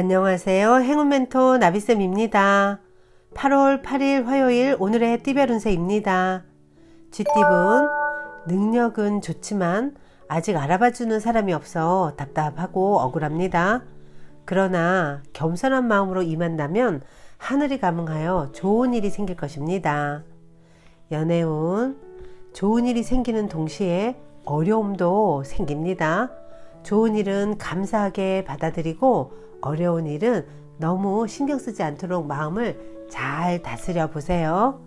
안녕하세요. 행운 멘토 나비쌤입니다. 8월 8일 화요일 오늘의 띠별 운세입니다. 쥐띠분 능력은 좋지만 아직 알아봐주는 사람이 없어 답답하고 억울합니다. 그러나 겸손한 마음으로 임한다면 하늘이 감응하여 좋은 일이 생길 것입니다. 연애운 좋은 일이 생기는 동시에 어려움도 생깁니다. 좋은 일은 감사하게 받아들이고 어려운 일은 너무 신경 쓰지 않도록 마음을 잘 다스려 보세요.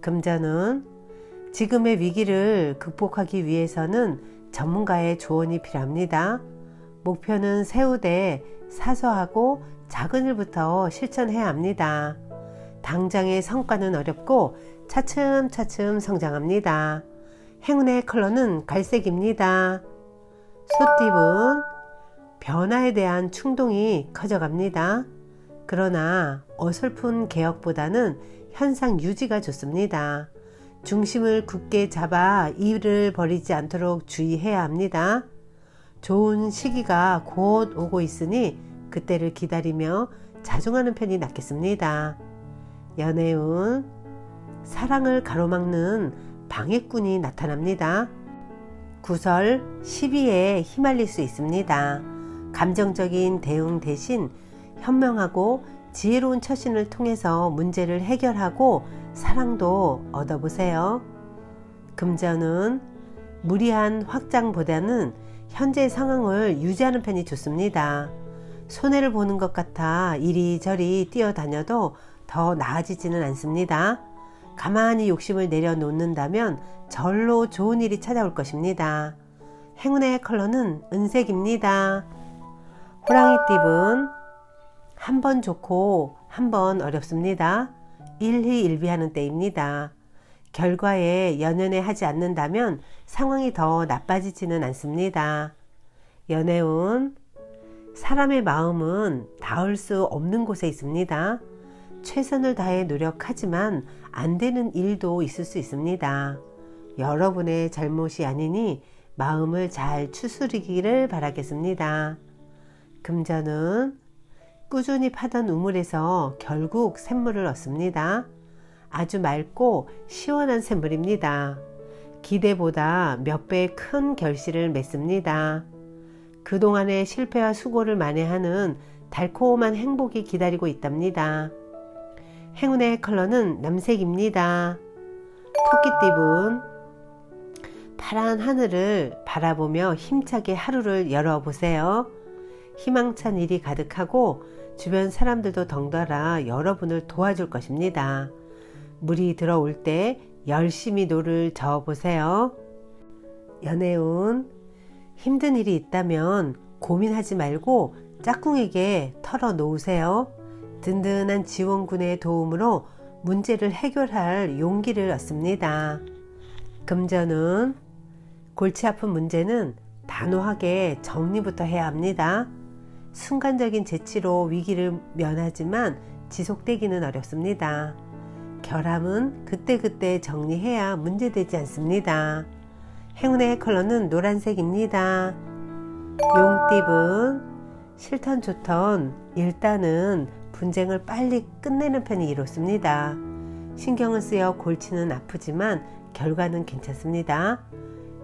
금전은 지금의 위기를 극복하기 위해서는 전문가의 조언이 필요합니다. 목표는 세우되 사소하고 작은 일부터 실천해야 합니다. 당장의 성과는 어렵고 차츰차츰 성장합니다. 행운의 컬러는 갈색입니다. 소띠분 변화에 대한 충동이 커져갑니다. 그러나 어설픈 개혁보다는 현상 유지가 좋습니다. 중심을 굳게 잡아 일을 버리지 않도록 주의해야 합니다. 좋은 시기가 곧 오고 있으니 그때를 기다리며 자중하는 편이 낫겠습니다. 연애운 사랑을 가로막는 방해꾼이 나타납니다. 구설 시비에 휘말릴 수 있습니다. 감정적인 대응 대신 현명하고 지혜로운 처신을 통해서 문제를 해결하고 사랑도 얻어보세요. 금전은 무리한 확장보다는 현재 상황을 유지하는 편이 좋습니다. 손해를 보는 것 같아 이리저리 뛰어다녀도 더 나아지지는 않습니다. 가만히 욕심을 내려놓는다면 절로 좋은 일이 찾아올 것입니다. 행운의 컬러는 은색입니다. 호랑이 띠분 한 번 좋고 한 번 어렵습니다. 일희일비하는 때입니다. 결과에 연연해 하지 않는다면 상황이 더 나빠지지는 않습니다. 연애운 사람의 마음은 닿을 수 없는 곳에 있습니다. 최선을 다해 노력하지만 안 되는 일도 있을 수 있습니다. 여러분의 잘못이 아니니 마음을 잘 추스리기를 바라겠습니다. 금전은 꾸준히 파던 우물에서 결국 샘물을 얻습니다. 아주 맑고 시원한 샘물입니다. 기대보다 몇배큰 결실을 맺습니다. 그동안의 실패와 수고를 만회하는 달콤한 행복이 기다리고 있답니다. 행운의 컬러는 남색입니다. 토끼띠분 파란 하늘을 바라보며 힘차게 하루를 열어보세요. 희망찬 일이 가득하고 주변 사람들도 덩달아 여러분을 도와줄 것입니다. 물이 들어올 때 열심히 노를 저어 보세요. 연애운 힘든 일이 있다면 고민하지 말고 짝꿍에게 털어놓으세요. 든든한 지원군의 도움으로 문제를 해결할 용기를 얻습니다. 금전은 골치 아픈 문제는 단호하게 정리부터 해야 합니다. 순간적인 재치로 위기를 면하지만 지속되기는 어렵습니다. 결함은 그때그때 정리해야 문제되지 않습니다. 행운의 컬러는 노란색입니다. 용띠분 싫던 좋던 일단은 분쟁을 빨리 끝내는 편이 이롭습니다. 신경을 쓰여 골치는 아프지만 결과는 괜찮습니다.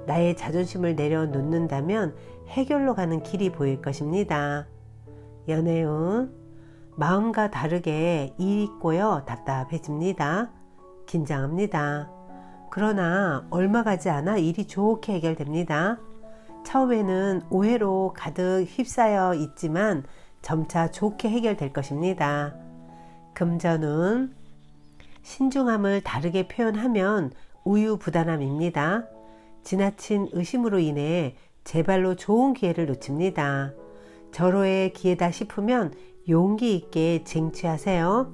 나의 자존심을 내려놓는다면 해결로 가는 길이 보일 것입니다. 연애운 마음과 다르게 일이 꼬여 답답해집니다. 긴장합니다. 그러나 얼마 가지 않아 일이 좋게 해결됩니다. 처음에는 오해로 가득 휩싸여 있지만 점차 좋게 해결될 것입니다. 금전은 신중함을 다르게 표현하면 우유부단함입니다. 지나친 의심으로 인해 제발로 좋은 기회를 놓칩니다. 절호의 기회다 싶으면 용기 있게 쟁취하세요.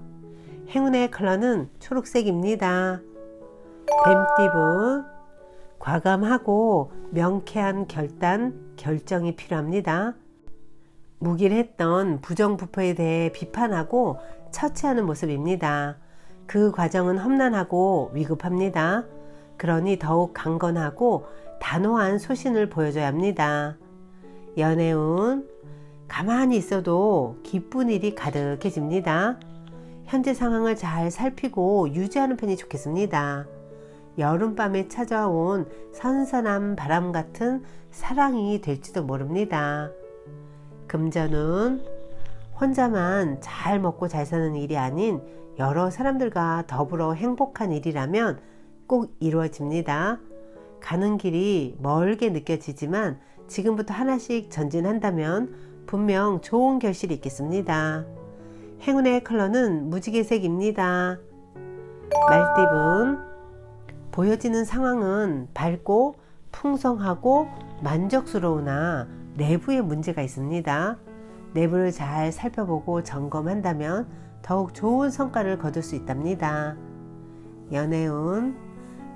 행운의 컬러는 초록색입니다. 뱀띠분 과감하고 명쾌한 결단, 결정이 필요합니다. 무길했던 부정부패에 대해 비판하고 처치하는 모습입니다. 그 과정은 험난하고 위급합니다. 그러니 더욱 강건하고 단호한 소신을 보여줘야 합니다. 연애운 가만히 있어도 기쁜 일이 가득해집니다. 현재 상황을 잘 살피고 유지하는 편이 좋겠습니다. 여름밤에 찾아온 선선한 바람 같은 사랑이 될지도 모릅니다. 금전은 혼자만 잘 먹고 잘 사는 일이 아닌 여러 사람들과 더불어 행복한 일이라면 꼭 이루어집니다. 가는 길이 멀게 느껴지지만 지금부터 하나씩 전진한다면 분명 좋은 결실이 있겠습니다. 행운의 컬러는 무지개색입니다. 말띠분 보여지는 상황은 밝고 풍성하고 만족스러우나 내부에 문제가 있습니다. 내부를 잘 살펴보고 점검한다면 더욱 좋은 성과를 거둘 수 있답니다. 연애운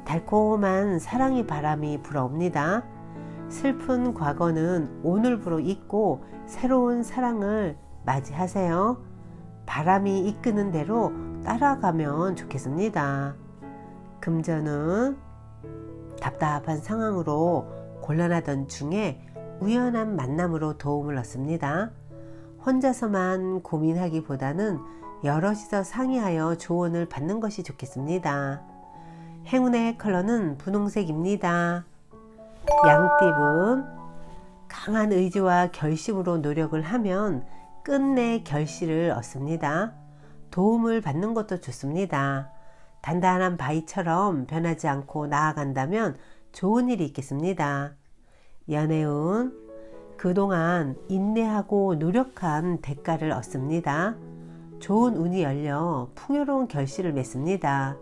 달콤한 사랑의 바람이 불어옵니다. 슬픈 과거는 오늘부로 잊고 새로운 사랑을 맞이하세요. 바람이 이끄는 대로 따라가면 좋겠습니다. 금전은 답답한 상황으로 곤란하던 중에 우연한 만남으로 도움을 얻습니다. 혼자서만 고민하기보다는 여럿이서 상의하여 조언을 받는 것이 좋겠습니다. 행운의 컬러는 분홍색입니다. 양띠분 강한 의지와 결심으로 노력을 하면 끝내 결실을 얻습니다. 도움을 받는 것도 좋습니다. 단단한 바위처럼 변하지 않고 나아간다면 좋은 일이 있겠습니다. 연애운 그동안 인내하고 노력한 대가를 얻습니다. 좋은 운이 열려 풍요로운 결실을 맺습니다.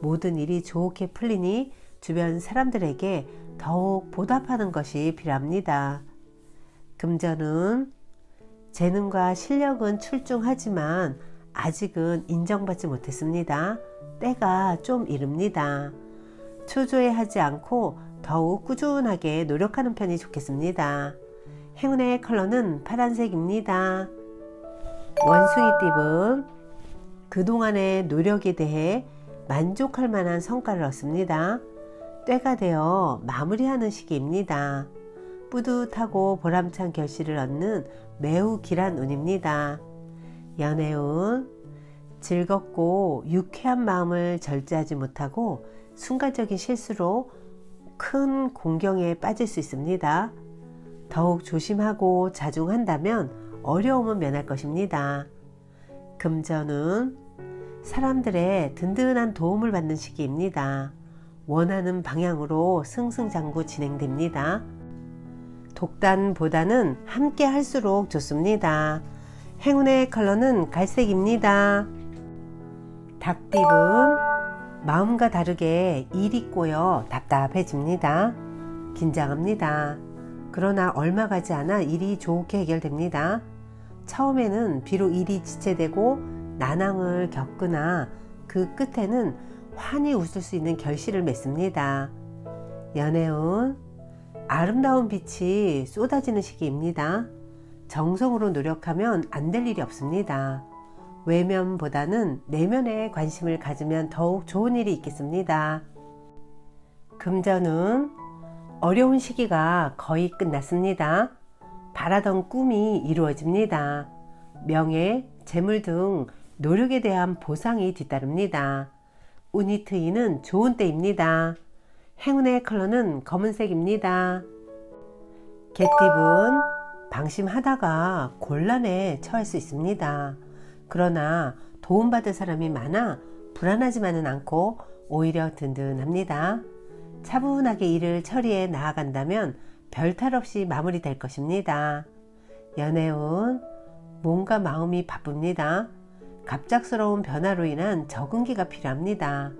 모든 일이 좋게 풀리니 주변 사람들에게 더욱 보답하는 것이 필요합니다. 금전은 재능과 실력은 출중하지만 아직은 인정받지 못했습니다. 때가 좀 이릅니다. 초조해하지 않고 더욱 꾸준하게 노력하는 편이 좋겠습니다. 행운의 컬러는 파란색입니다. 원숭이 띠은 그동안의 노력에 대해 만족할 만한 성과를 얻습니다. 때가 되어 마무리하는 시기입니다. 뿌듯하고 보람찬 결실을 얻는 매우 길한 운입니다. 연애운 즐겁고 유쾌한 마음을 절제하지 못하고 순간적인 실수로 큰 공경에 빠질 수 있습니다. 더욱 조심하고 자중한다면 어려움은 면할 것입니다. 금전은 사람들의 든든한 도움을 받는 시기입니다. 원하는 방향으로 승승장구 진행됩니다. 독단보다는 함께 할수록 좋습니다. 행운의 컬러는 갈색입니다. 닭띠은 마음과 다르게 일이 꼬여 답답해집니다. 긴장합니다. 그러나 얼마 가지 않아 일이 좋게 해결됩니다. 처음에는 비록 일이 지체되고 난항을 겪으나 그 끝에는 환히 웃을 수 있는 결실을 맺습니다. 연애운 아름다운 빛이 쏟아지는 시기입니다. 정성으로 노력하면 안 될 일이 없습니다. 외면보다는 내면에 관심을 가지면 더욱 좋은 일이 있겠습니다. 금전은 어려운 시기가 거의 끝났습니다. 바라던 꿈이 이루어집니다. 명예, 재물 등 노력에 대한 보상이 뒤따릅니다. 운이 트이는 좋은 때입니다. 행운의 컬러는 검은색입니다. 개띠은 방심하다가 곤란에 처할 수 있습니다. 그러나 도움받을 사람이 많아 불안하지만은 않고 오히려 든든합니다. 차분하게 일을 처리해 나아간다면 별탈 없이 마무리될 것입니다. 연애운 몸과 마음이 바쁩니다. 갑작스러운 변화로 인한 적응기가 필요합니다.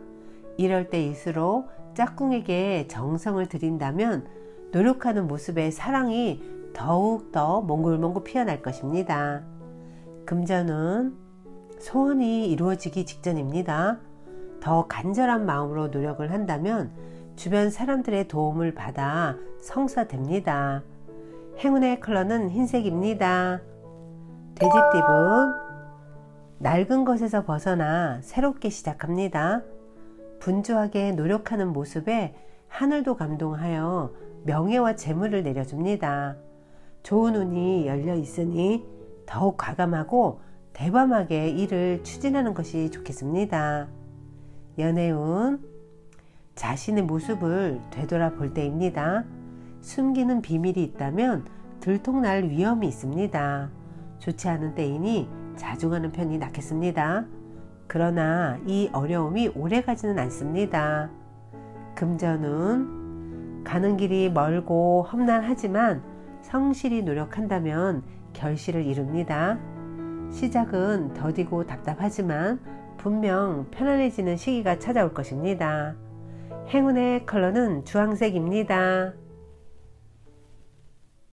이럴 때일수록 짝꿍에게 정성을 들인다면 노력하는 모습에 사랑이 더욱더 몽글몽글 피어날 것입니다. 금전은 소원이 이루어지기 직전입니다. 더 간절한 마음으로 노력을 한다면 주변 사람들의 도움을 받아 성사됩니다. 행운의 컬러는 흰색입니다. 돼지띠은 낡은 것에서 벗어나 새롭게 시작합니다. 분주하게 노력하는 모습에 하늘도 감동하여 명예와 재물을 내려줍니다. 좋은 운이 열려 있으니 더욱 과감하고 대범하게 일을 추진하는 것이 좋겠습니다. 연애운 자신의 모습을 되돌아볼 때입니다. 숨기는 비밀이 있다면 들통날 위험이 있습니다. 좋지 않은 때이니 자중하는 편이 낫겠습니다. 그러나 이 어려움이 오래 가지는 않습니다. 금전운 가는 길이 멀고 험난하지만 성실히 노력한다면 결실을 이룹니다. 시작은 더디고 답답하지만 분명 편안해지는 시기가 찾아올 것입니다. 행운의 컬러는 주황색입니다.